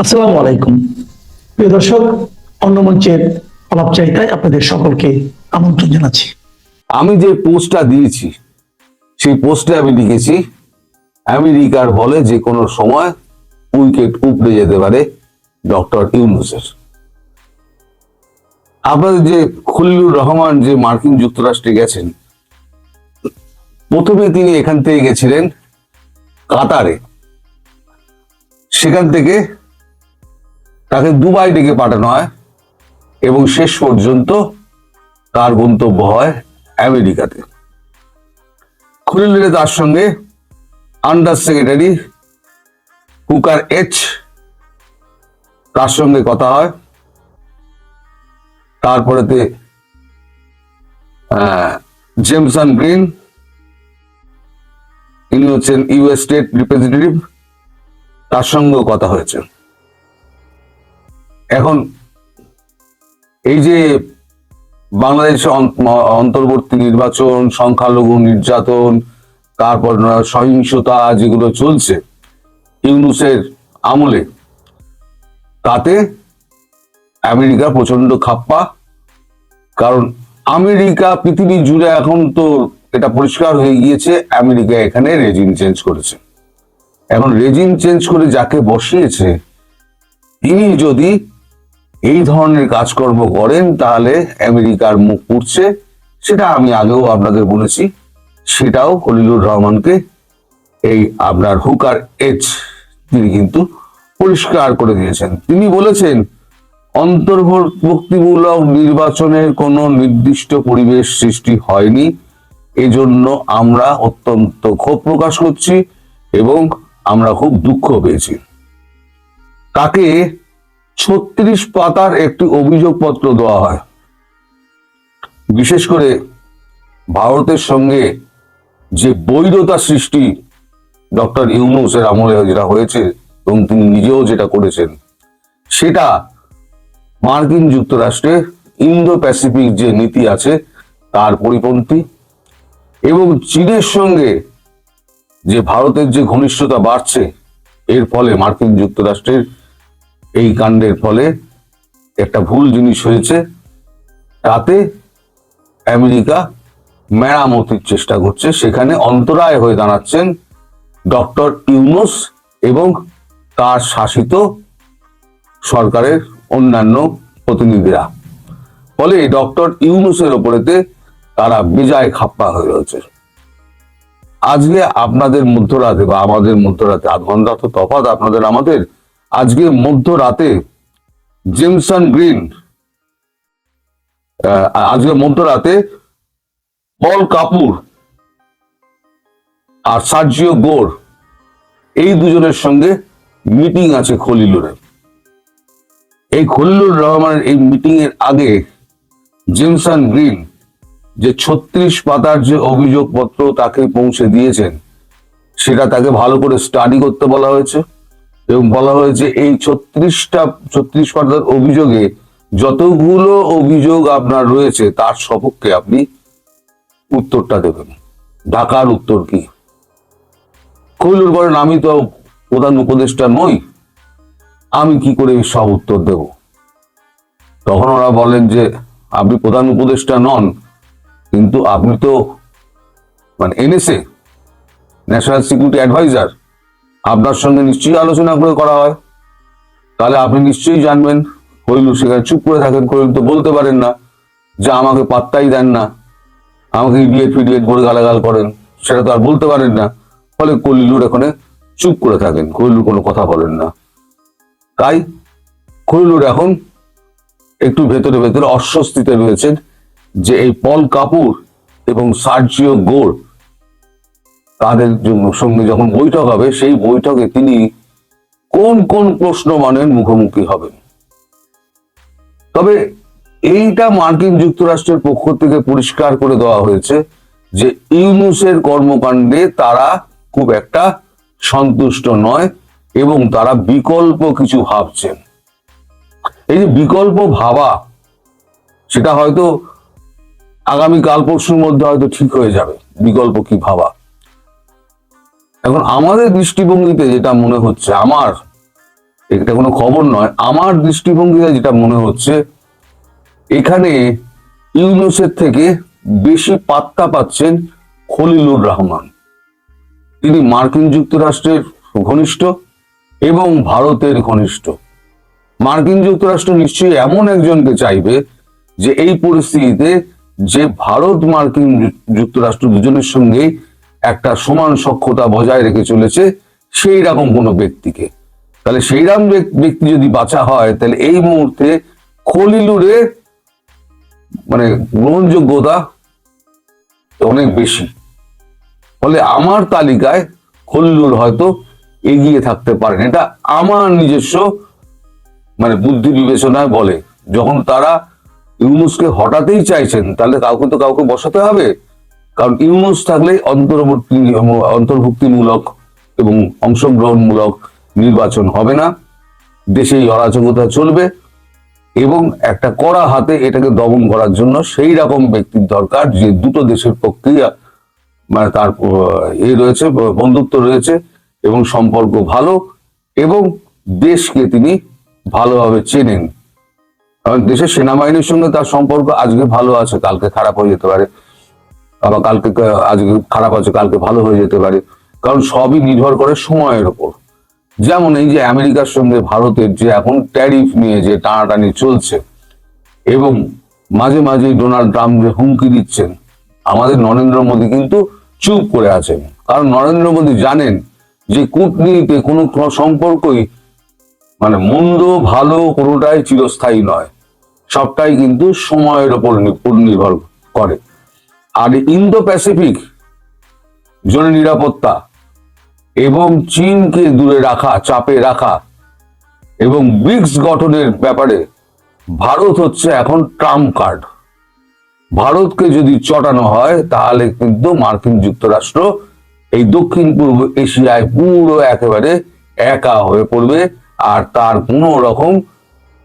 আসসালামু আলাইকুম। প্রিয় দর্শক, অন্য মঞ্চের আলাপচারিতায় আপনাদের সকলকে আমন্ত্রণ জানাচ্ছি। আমি যে পোস্টটা দিয়েছি, সেই পোস্টে আমি লিখেছি, আমেরিকার বলে যে কোনো সময় উইকেট উপড়ে যেতে পারে ডক্টর ইউনুসের। আপনাদের যে খলিলুর রহমান, যে মার্কিন যুক্তরাষ্ট্রে গেছেন, প্রথমে তিনি এখান থেকে গেছিলেন কাতারে। সেখান থেকে তাকে দুবাই ডেকে পাঠানো হয় এবং শেষ পর্যন্ত তার গন্তব্য হয় আমেরিকাতে। খলিলুরে তার সঙ্গে আন্ডার সেক্রেটারি কুকার এইচ তার সঙ্গে কথা হয়। তারপরেতে জেমসন গ্রিন ইনি হচ্ছেন ইউএস স্টেট রিপ্রেজেন্টেটিভ তার সঙ্গেও কথা হয়েছে। এখন এই যে বাংলাদেশে অন- অন্তর্বর্তী নির্বাচন, সংখ্যালঘু নির্যাতন, তারপর সহিংসতা যেগুলো চলছে ইউনুসের আমলে, তাতে আমেরিকা প্রচণ্ড খাপ্পা। কারণ আমেরিকা পৃথিবী জুড়ে এখন তো এটা পরিষ্কার হয়ে গিয়েছে, আমেরিকা এখানে রেজিম চেঞ্জ করেছে। এখন রেজিম চেঞ্জ করে যাকে বসিয়েছে, তিনি যদি এই ধরনের কাজকর্ম করেন, তাহলে আমেরিকার মুখ পুড়ছে। সেটা আমি আগেও আপনাদের বলেছি। সেটাও খলিলুর রহমানকে এই আপনার হুকার এইচ তিনি কিন্তু পরিষ্কার করে দিয়েছেন। তিনি বলেছেন অন্তর্ভুক্তিমূলক নির্বাচনের কোনো নির্দিষ্ট পরিবেশ সৃষ্টি হয়নি। এজন্য আমরা অত্যন্ত ক্ষোভ প্রকাশ করছি এবং আমরা খুব দুঃখ পেয়েছি। তাকে ছত্রিশ পাতার একটি অভিযোগপত্র দেওয়া হয়। বিশেষ করে ভারতের সঙ্গে যে বৈধতা সৃষ্টি ডক্টর ইউনুসের আমলে যেটা হয়েছে এবং তিনি নিজেও যেটা করেছেন, সেটা মার্কিন যুক্তরাষ্ট্রে ইন্দো প্যাসিফিক যে নীতি আছে তার পরিপন্থী এবং চীনের সঙ্গে যে ভারতের যে ঘনিষ্ঠতা বাড়ছে, এর ফলে মার্কিন যুক্তরাষ্ট্রের এই কাণ্ডের ফলে একটা ভুল জিনিস হয়েছে। তাতে আমেরিকা মেরামতির চেষ্টা করছে। সেখানে অন্তরায় হয়ে দাঁড়াচ্ছেন ডক্টর ইউনুস এবং তার শাসিত সরকারের অন্যান্য প্রতিনিধিরা। ফলে ডক্টর ইউনুসের ওপরেতে তারা বেজায় খাপ্পা হয়ে রয়েছে। আজকে আপনাদের মধ্যরাতে বা আমাদের মধ্যরাতে আধ ঘণ্টা তো তফাৎ আপনাদের, আমাদের আজকে মধ্যরাতে জেমসন গ্রিন আজকে মধ্যরাতে পল কাপুর আর সার্জিও গোর এই দুজনের সঙ্গে মিটিং আছে খলিলুরে। এই খলিলুর রহমানের এই মিটিং এর আগে জেমসন গ্রিন যে ছত্রিশ পাতার যে অভিযোগপত্র তাকে পৌঁছে দিয়েছেন, সেটা তাকে ভালো করে স্টাডি করতে বলা হয়েছে। এবং বলা হয়েছে এই ছত্রিশটা, ছত্রিশ পাতার অভিযোগে যতগুলো অভিযোগ আপনার রয়েছে, তার সপক্ষে আপনি উত্তরটা দেবেন। ঢাকার উত্তর কি? কৈলুর বলেন আমি তো প্রধান উপদেষ্টা নই। আমি কি করে সব উত্তর দেব? তখন ওরা বলেন যে, আপনি প্রধান উপদেষ্টা নন, কিন্তু আপনি তো মানে এনএসএ, ন্যাশনাল সিকিউরিটি অ্যাডভাইজার। আপনার সঙ্গে নিশ্চয়ই আলোচনা করে করা হয়। তাহলে আপনি নিশ্চয়ই জানবেন কৈলু সেখানে চুপ করে থাকেন কৈলু তো বলতে পারেন না যে আমাকে পাত্তাই দেন না। আমাকে ইডিয়েট ফিডিয়েট করে গালাগাল করেন, সেটা তো আর বলতে পারেন না। ফলে কলিলুর এখানে চুপ করে থাকেন, কলিলুর কোনো কথা বলেন না। তাই কলিলুর এখন একটু ভেতরে ভেতরে অস্বস্তিতে রয়েছেন যে এই পল কাপুর এবং সার্জিও গোর তাদের সঙ্গে যখন বৈঠক হবে, সেই বৈঠকে তিনি কোন কোন প্রশ্ন মানের মুখোমুখি হবেন। তবে এইটা মার্কিন যুক্তরাষ্ট্রের পক্ষ থেকে পরিষ্কার করে দেওয়া হয়েছে যে ইউনুসের কর্মকাণ্ডে তারা খুব একটা সন্তুষ্ট নয় এবং তারা বিকল্প কিছু ভাবছেন। এই যে বিকল্প ভাবা, সেটা হয়তো আগামী কাল পরশুর মধ্যে হয়তো ঠিক হয়ে যাবে। বিকল্প কি ভাবা? এখন আমাদের দৃষ্টিভঙ্গিতে যেটা মনে হচ্ছে, আমার, এটা কোনো খবর নয়, আমার দৃষ্টিভঙ্গিতে যেটা মনে হচ্ছে, এখানে ইউনুসের থেকে বেশি পাত্তা পাচ্ছেন খলিলুর রহমান। তিনি মার্কিন যুক্তরাষ্ট্রের ঘনিষ্ঠ এবং ভারতের ঘনিষ্ঠ। মার্কিন যুক্তরাষ্ট্র নিশ্চয়ই এমন একজনকে চাইবে যে এই পরিস্থিতিতে যে ভারত মার্কিন যুক্তরাষ্ট্র দুজনের সঙ্গে একটা সমান সক্ষতা বজায় রেখে চলেছে সেই রকম কোনো ব্যক্তিকে। তাহলে সেই রকম ব্যক্তি যদি বাঁচা হয়, তাহলে এই মুহূর্তে খলিলুরে মানে গ্রহণযোগ্যতা অনেক বেশি। ফলে আমার তালিকায় খলিলুর হয়তো এগিয়ে থাকতে পারেন। এটা আমার নিজস্ব মানে বুদ্ধি বিবেচনায় বলে। যখন তারা ইউনুসকে হটাতেই চাইছেন, তাহলে কাউকে তো কাউকে বসাতে হবে। কারণ ইউনুস থাকলে অন্তর্বর্তী অন্তর্ভুক্তিমূলক এবং অংশগ্রহণমূলক নির্বাচন হবে না। দেশে অরাজকতা চলবে এবং একটা কড়া হাতে এটাকে দমন করার জন্য সেই রকম ব্যক্তির দরকার যে দুটো দেশের পক্ষেই মানে তার এ রয়েছে, বন্ধুত্ব রয়েছে এবং সম্পর্ক ভালো এবং দেশকে তিনি ভালোভাবে চেনেন। কারণ দেশের সেনাবাহিনীর সঙ্গে তার সম্পর্ক আজকে ভালো আছে, কালকে খারাপ হয়ে যেতে পারে। আবার কালকে আজকে খারাপ আছে, কালকে ভালো হয়ে যেতে পারে। কারণ সবই নির্ভর করে সময়ের ওপর। যেমন এই যে আমেরিকার সঙ্গে ভারতের যে এখন ট্যারিফ নিয়ে যে টানাটানি চলছে, এবং মাঝে মাঝে ডোনাল্ড ট্রাম্প যে হুমকি দিচ্ছেন, আমাদের নরেন্দ্র মোদী কিন্তু চুপ করে আছেন। কারণ নরেন্দ্র মোদী জানেন যে কূটনীতিতে কোনো সম্পর্কই মানে মন্দ, ভালো কোনোটাই চিরস্থায়ী নয়। সবটাই কিন্তু সময়ের ওপর নির্ভর করে। আর ইন্দো প্যাসিফিক জোনে নিরাপত্তা এবং চীনকে দূরে রাখা, চাপে রাখা এবং ব্রিক্স গঠনের ব্যাপারে ভারত হচ্ছে এখন ট্রাম্প কার্ড। ভারতকে যদি চটানো হয়, তাহলে কিন্তু মার্কিন যুক্তরাষ্ট্র এই দক্ষিণ পূর্ব এশিয়ায় পুরো একেবারে একা হয়ে পড়বে আর তার কোনো রকম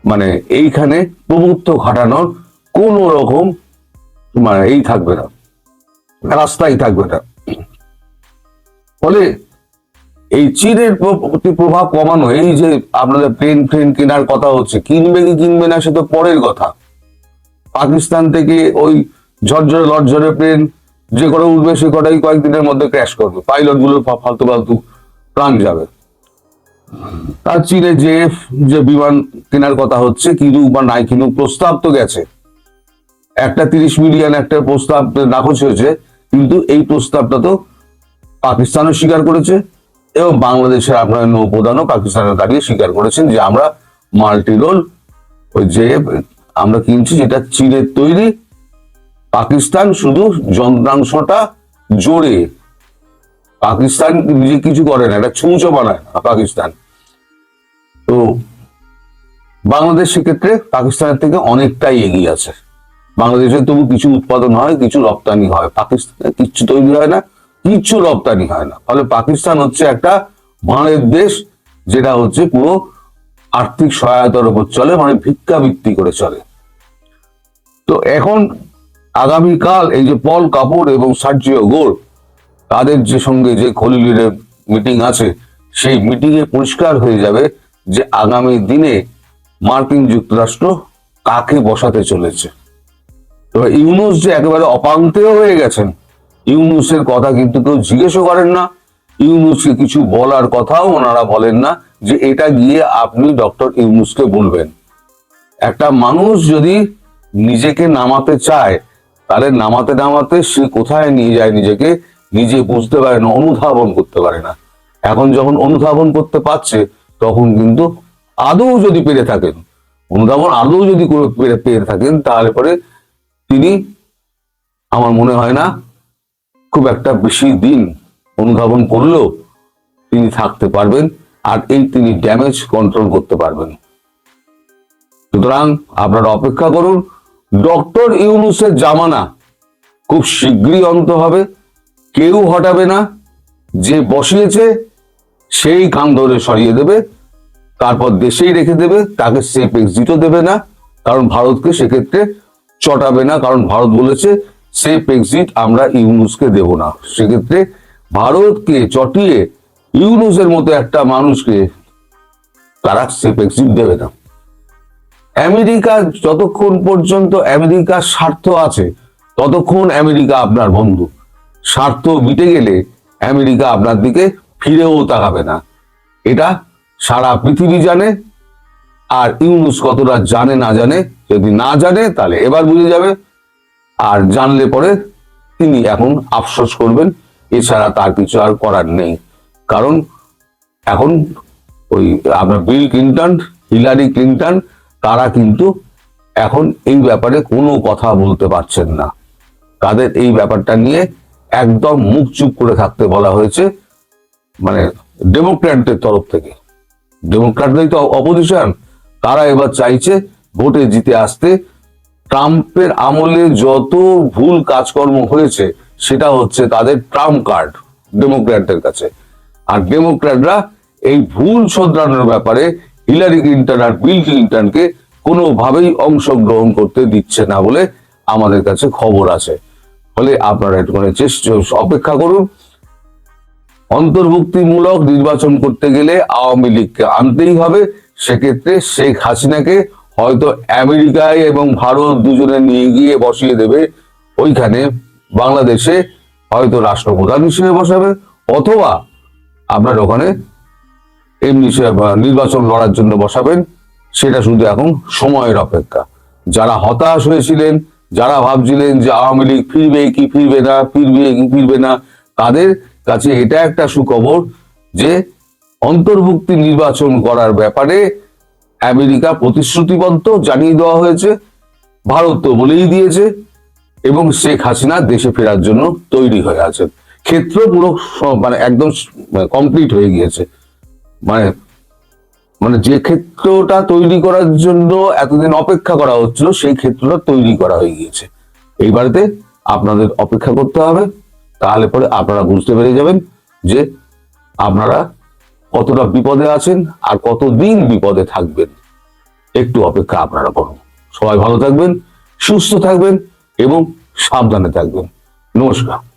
মানে এইখানে প্রভুত্ব ঘটানোর কোনো রকম মানে এই থাকবে না। রাস্তাই থাকবে না ফলে এই চীনের প্রতি প্রভাব কমানো, এই যে আপনাদের প্লেন ট্রেন কেনার কথা হচ্ছে, কিনবে কি কিনবে না সে তো পরের কথা। পাকিস্তান থেকে ওই ঝরঝরে লড়ঝরে প্লেন যে করে উঠবে সে কটাই কয়েকদিনের মধ্যে ক্র্যাশ করবে। পাইলটগুলো ফালতু ফালতু প্রাণ যাবে। তার চীনে যে যে বিমান কেনার কথা হচ্ছে, কিনুক বা নাই কিনুক, প্রস্তাব তো গেছে। একটা তিরিশ মিলিয়ন একটা প্রস্তাব নাকচ হয়েছে। কিন্তু এই প্রস্তাবটা তো পাকিস্তানও স্বীকার করেছে এবং বাংলাদেশের আপনার নৌপ্রধানও পাকিস্তানের দাঁড়িয়ে স্বীকার করেছেন যে আমরা মাল্টি রোল ওই যে আমরা কিনছি যেটা চীনের তৈরি। পাকিস্তান শুধু যন্ত্রাংশটা জোরে। পাকিস্তান নিজে কিছু করে না এটা ছুঁচো বানায় না পাকিস্তান। তো বাংলাদেশ সেক্ষেত্রে পাকিস্তানের থেকে অনেকটাই এগিয়ে আছে। বাংলাদেশে তবু কিছু উৎপাদন হয়, কিছু রপ্তানি হয়। পাকিস্তানে কিচ্ছু তৈরি হয় না, কিচ্ছু রপ্তানি হয় না। ফলে পাকিস্তান হচ্ছে একটা ভাঁড়ের দেশ, যেটা হচ্ছে পুরো আর্থিক সহায়তার উপর চলে মানে ভিক্ষাবৃত্তি করে চলে। তো এখন আগামীকাল এই যে পল কাপুর এবং সার্জিও গোর, তাদের যে সঙ্গে যে খলিলের মিটিং আছে, সেই মিটিং এ পরিষ্কার হয়ে যাবে যে আগামী দিনে মার্কিন যুক্তরাষ্ট্র কাকে বসাতে চলেছে। এবার ইউনুস যে একেবারে অপাঙ্ক্তেয় হয়ে গেছেন, ইউনুসের কথা কিন্তু কেউ জিজ্ঞেসও করেন না। ইউনুসকে কিছু বলার কথাও ওনারা বলেন না যে এটা গিয়ে আপনি ডক্টর ইউনুসকে বলবেন। একটা মানুষ যদি নিজেকে নামাতে চায়, তাহলে নামাতে নামাতে সে কোথায় নিয়ে যায় নিজেকে? নিজে বুঝতে পারে না, অনুধাবন করতে পারে না। এখন যখন অনুধাবন করতে পারছে, তখন কিন্তু আদৌ যদি পেরে থাকেন, অনুধাবন আদৌ যদি পেরে পেরে থাকেন, তাহলে পরে তিনি, আমার মনে হয় না, খুব একটা বেশি দিন অনুধাবন করলেও তিনি থাকতে পারবেন আর এই তিনি ড্যামেজ কন্ট্রোল করতে পারবেন। সুতরাং আপনারা অপেক্ষা করুন, ডক্টর ইউনুসের জামানা খুব শীঘ্রই অন্ত হবে, কেউ হটাবে না, যে বসিয়েছে সেই কান ধরে সরিয়ে দেবে, তারপর দেশেই রেখে দেবে, তাকে সেফ এক্সিটও দেবে না, কারণ ভারতকে সেক্ষেত্রে চটাবে না, কারণ ভারত বলেছে সেফ এক্সিট আমরা ইউনুসকে দেব না। সেক্ষেত্রে ভারতকে চটিয়ে ইউনুসের মতো একটা মানুষকে তারা সেফ এক্সিট দেবে না। আমেরিকা যতক্ষণ পর্যন্ত আমেরিকার স্বার্থ আছে, ততক্ষণ আমেরিকা আপনার বন্ধু। স্বার্থ মিটে গেলে আমেরিকা আপনার দিকে ফিরেও তাকাবে না। এটা সারা পৃথিবী জানে, আর ইউনুস কতটা জানে না জানে যদি না জানে, তাহলে এবার বুঝে যাবে। আর জানলে পরে তিনি এখন আফসোস করবেন, এছাড়া তার কিছু আর করার নেই। কারণ এখন ওই আপনার বিল ক্লিন্টন, হিলারি ক্লিন্টন, তারা কিন্তু এখন এই ব্যাপারে কোনো কথা বলতে পারছেন না। তাদের এই ব্যাপারটা নিয়ে একদম মুখ চুপ করে থাকতে বলা হয়েছে মানে ডেমোক্র্যাটদের তরফ থেকে। ডেমোক্র্যাটরাই তো অপোজিশন, তারা এবার চাইছে ভোটে জিতে আসতে ট্রাম্পের আমলে যত ভুল কাজকর্ম হয়েছে, সেটা হচ্ছে তাদের ট্রাম্প কার্ড ডেমোক্র্যাটদের কাছে। আর ডেমোক্র্যাটরা এই ভুল শোধরানোর ব্যাপারে হিলারি ক্লিন্টন আর বিল ক্লিন্টনকে কোনোভাবেই অংশগ্রহণ করতে দিচ্ছে না বলে আমাদের কাছে খবর আছে। ফলে আপনারা একটুখানি চেষ্টা অপেক্ষা করুন। অন্তর্ভুক্তিমূলক নির্বাচন করতে গেলে আওয়ামী লীগকে আনতেই হবে। সেক্ষেত্রে শেখ হাসিনাকে হয়তো আমেরিকায় এবং ভারত দুজনে নিয়ে গিয়ে বসিয়ে দেবে ওইখানে বাংলাদেশে হয়তো রাষ্ট্রপ্রধান হিসেবে বসাবে, অথবা আপনার ওখানে এমনি নির্বাচন লড়ার জন্য বসাবেন, সেটা শুধু এখন সময়ের অপেক্ষা। যারা হতাশ হয়েছিলেন, যারা ভাবছিলেন যে আওয়ামী লীগ ফিরবে কি ফিরবে না, ফিরবে কি ফিরবে না, তাদের কাছে এটা একটা সুখবর যে অন্তর্ভুক্তি নির্বাচন করার ব্যাপারে আমেরিকা প্রতিশ্রুতিবদ্ধ জানিয়ে দেওয়া হয়েছে ভারত তো বলেই দিয়েছে, এবং শেখ হাসিনা দেশে ফেরার জন্য তৈরি হয়ে আছেন। ক্ষেত্র পুরো মানে একদম কমপ্লিট হয়ে গিয়েছে। মানে মানে যে ক্ষেত্রটা তৈরি করার জন্য এতদিন অপেক্ষা করা হচ্ছিল, সেই ক্ষেত্রটা তৈরি করা হয়ে গিয়েছে। এইবারেতে আপনাদের অপেক্ষা করতে হবে, তাহলে পরে আপনারা বুঝতে পেরে যাবেন যে আপনারা কতটা বিপদে আছেন আর কতদিন বিপদে থাকবেন? একটু অপেক্ষা আপনারা করুন। সবাই ভালো থাকবেন, সুস্থ থাকবেন এবং সাবধানে থাকবেন। নমস্কার।